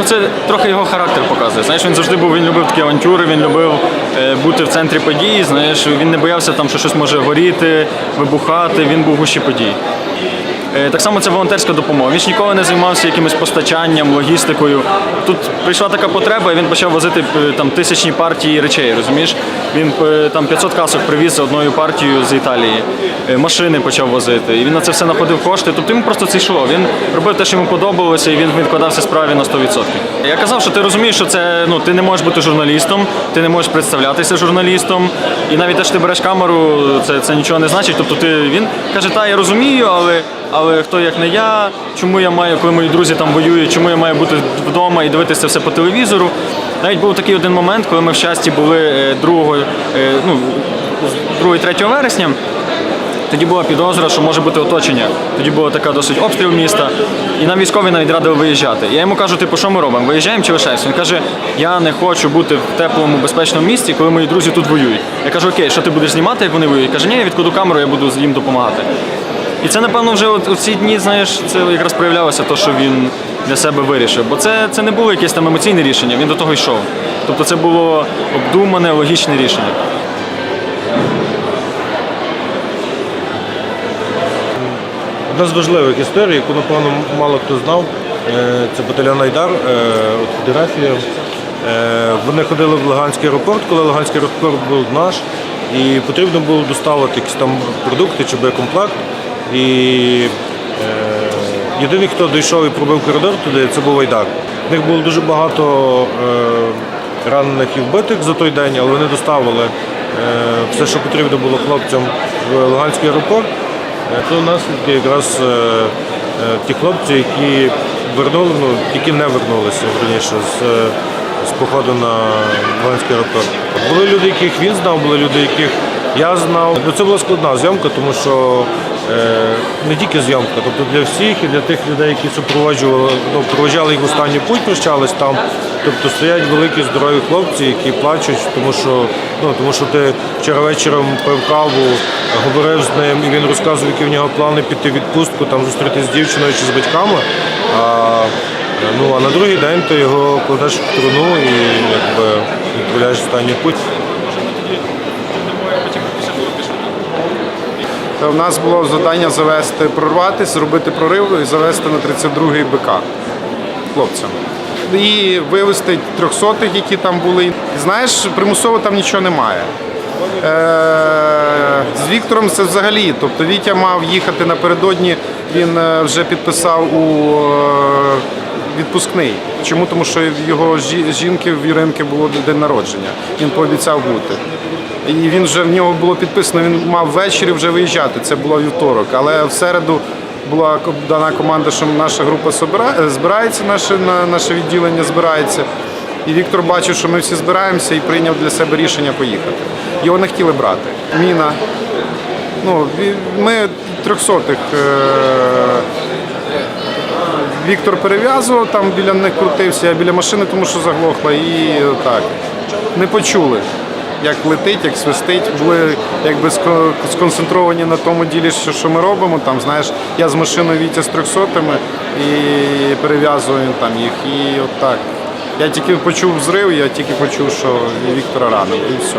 Ну, це трохи його характер показує. Знаєш, він завжди був, він любив такі авантюри, він любив е, бути в центрі подій. Знаєш, він не боявся там, що щось може горіти, вибухати. Він був в гущі подій. Е, Так само це волонтерська допомога. Він ж ніколи не займався якимось постачанням, логістикою. Тут прийшла така потреба, і він почав возити е, там тисячні партії речей. Розумієш? Він е, там 500 касок привіз одною партією з Італії. Машини почав возити. І він на це все знаходив кошти. Тобто йому просто це йшло. Він робив те, що йому подобалося, і він відкладався справі на 100%. Я казав, що ти розумієш, що це ну ти не можеш бути журналістом, ти не можеш представлятися журналістом. І навіть те, що ти береш камеру, це, це нічого не значить. Тобто ти він каже, та я розумію, але. Але хто як не я, чому я маю, коли мої друзі там воюють, чому я маю бути вдома і дивитися все по телевізору. Навіть був такий один момент, коли ми в щасті були е, 2, е, ну, 2-3 вересня. Тоді була підозра, що може бути оточення. Тоді була така досить обстріл міста, і нам військові навіть радили виїжджати. Я йому кажу, типу, що ми робимо? Виїжджаємо чи лишаємося? Він каже, я не хочу бути в теплому, безпечному місці, коли мої друзі тут воюють. Я кажу, окей, що ти будеш знімати, як вони воюють? Каже, ні, я відкладу камеру, я буду їм допомагати. І це, напевно, вже у ці дні, знаєш, це якраз проявлялося те, що він для себе вирішив. Бо це, це не було якесь там емоційне рішення, він до того йшов. Тобто це було обдумане, логічне рішення. Одна з важливих історій, яку, напевно, мало хто знав, е, це батальйон Айдар, е, от. Е, Вони ходили в Луганський аеропорт, коли Луганський аеропорт був наш, і потрібно було доставити якісь там продукти чи боєкомплект. І е, єдиний, хто дійшов і пробив коридор туди, це був Айдар. В них було дуже багато е, ранених і вбитих за той день, але вони доставили е, все, що потрібно було хлопцям в Луганський аеропорт. То наслідки якраз ті хлопці, які вернули, ну, які не вернулися раніше з, з походу на Луганський аеропорт. Були люди, яких він знав, були люди, яких я знав. Ну, це була складна зйомка, тому що не тільки зйомка, тобто для всіх і для тих людей, які супроводжували, ну, їх в останній путь, прощались там. Тобто стоять великі здорові хлопці, які плачуть, тому що, ну, тому що ти вчора вечором пив каву, говорив з ним, і він розказував, які в нього плани піти в відпустку, там зустрітися з дівчиною чи з батьками. А, ну, а на другий день ти його кладеш в труну і якби, відправляєш останній путь. У нас було завдання завести, прорватися, зробити прорив і завести на 32-й БК хлопцям. І вивезти трьохсотих, які там були. Знаєш, примусово там нічого немає. Е, з Віктором це взагалі. Тобто Вітя мав їхати напередодні, він е, вже підписав у е, відпускний. Чому? Тому що його жінки в Іринки було день народження. Він пообіцяв бути. І він вже в нього було підписано, він мав ввечері вже виїжджати. Це було вівторок. Але в середу була дана команда, що наша група збирається, наше, наше відділення збирається. І Віктор бачив, що ми всі збираємося і прийняв для себе рішення поїхати. Його не хотіли брати. Міна. Ну, ми трьохсотих. Е- Віктор перев'язував, там біля них крутився, я біля машини, тому що заглохла. І так. Не почули, як летить, як свистить. Були якби сконцентровані на тому ділі, що, ми робимо. Там, знаєш, я з машиною Вітя з трьохсотими і перев'язую там їх. І от так. Я тільки почув взрив, я тільки почув, що Віктора ранив, і все.